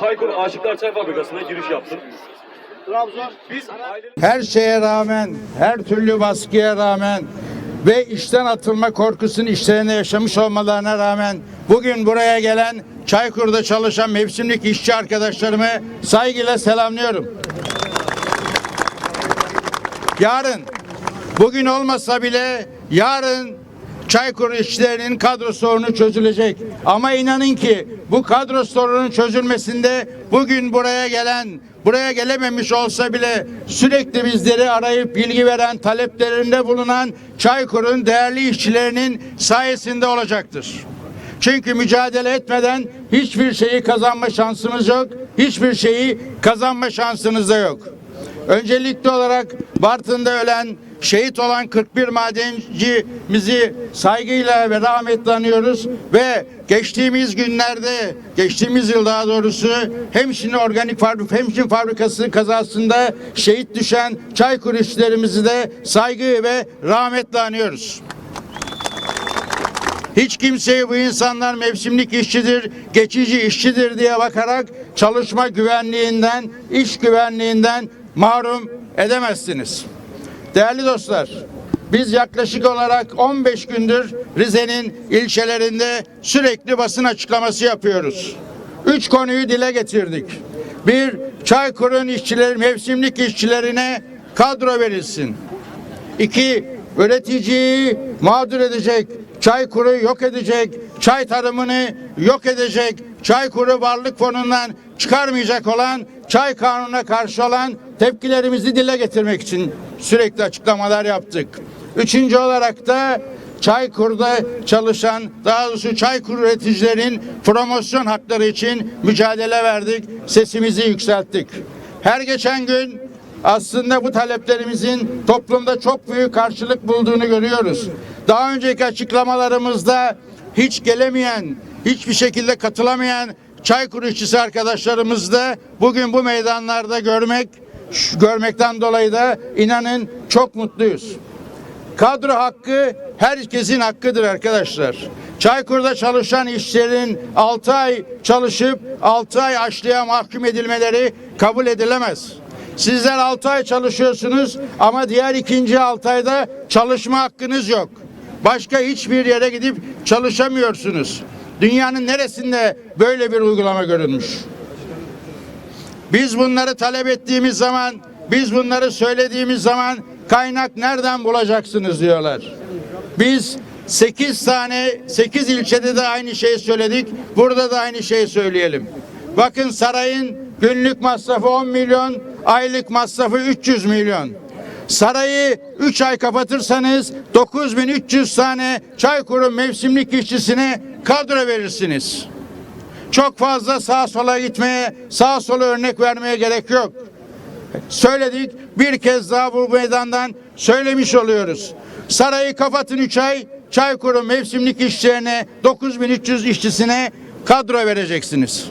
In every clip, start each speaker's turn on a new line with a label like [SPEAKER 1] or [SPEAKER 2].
[SPEAKER 1] Çaykur Aşıklar Çay Fabrikası'na giriş yaptım.
[SPEAKER 2] Trabzon.
[SPEAKER 1] Biz
[SPEAKER 3] her şeye rağmen, her türlü baskıya rağmen ve işten atılma korkusunu işlerinde yaşamış olmalarına rağmen bugün buraya gelen Çaykur'da çalışan mevsimlik işçi arkadaşlarımı saygıyla selamlıyorum. Yarın bugün olmasa bile yarın Çaykur işçilerinin kadro sorunu çözülecek. Ama inanın ki bu kadro sorunun çözülmesinde bugün buraya gelen, buraya gelememiş olsa bile sürekli bizleri arayıp bilgi veren, taleplerinde bulunan Çaykur'un değerli işçilerinin sayesinde olacaktır. Çünkü mücadele etmeden hiçbir şeyi kazanma şansımız yok. Hiçbir şeyi kazanma şansınız da yok. Öncelikli olarak Bartın'da ölen, şehit olan 41 madencimizi saygıyla ve rahmetle anıyoruz ve geçtiğimiz günlerde, geçtiğimiz yıl daha doğrusu Hemşin Organik Fabrika, Hemşin Fabrikası kazasında şehit düşen Çaykur işçilerimizi de saygı ve rahmetle anıyoruz. Hiç kimseyi bu insanlar mevsimlik işçidir, geçici işçidir diye bakarak çalışma güvenliğinden, iş güvenliğinden mahrum edemezsiniz. Değerli dostlar, biz yaklaşık olarak 15 gündür Rize'nin ilçelerinde sürekli basın açıklaması yapıyoruz. Üç konuyu dile getirdik. Bir, Çaykur'un işçileri, mevsimlik işçilerine kadro verilsin. İki, üreticiyi mağdur edecek, Çaykur'u yok edecek, çay tarımını yok edecek, Çaykur'u varlık fonundan çıkarmayacak olan, çay kanununa karşı olan tepkilerimizi dile getirmek için sürekli açıklamalar yaptık. Üçüncü olarak da Çaykur'da çalışan, daha doğrusu Çaykur üreticilerin promosyon hakları için mücadele verdik, sesimizi yükselttik. Her geçen gün aslında bu taleplerimizin toplumda çok büyük karşılık bulduğunu görüyoruz. Daha önceki açıklamalarımızda hiç gelemeyen, hiçbir şekilde katılamayan Çaykur işçisi arkadaşlarımız da bugün bu meydanlarda görmek, görmekten dolayı da inanın çok mutluyuz. Kadro hakkı herkesin hakkıdır arkadaşlar. Çaykur'da çalışan işçilerin 6 ay çalışıp 6 ay açlığa mahkum edilmeleri kabul edilemez. Sizler 6 ay çalışıyorsunuz ama diğer ikinci 6 ayda çalışma hakkınız yok. Başka hiçbir yere gidip çalışamıyorsunuz. Dünyanın neresinde böyle bir uygulama görülmüş? Biz bunları talep ettiğimiz zaman, biz bunları söylediğimiz zaman kaynak nereden bulacaksınız diyorlar. Biz 8 tane 8 ilçede de aynı şeyi söyledik. Burada da aynı şeyi söyleyelim. Bakın sarayın günlük masrafı 10 milyon, aylık masrafı 300 milyon. Sarayı 3 ay kapatırsanız 9300 tane Çaykur'un mevsimlik işçisine kadro verirsiniz. Çok fazla sağa sola gitmeye, sağa sola örnek vermeye gerek yok. Söyledik, bir kez daha bu meydandan söylemiş oluyoruz. Sarayı kapatın 3 ay, Çaykur'un mevsimlik işçilerine 9300 işçisine kadro vereceksiniz.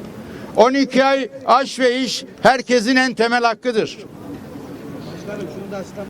[SPEAKER 3] 12 ay aş ve iş herkesin en temel hakkıdır.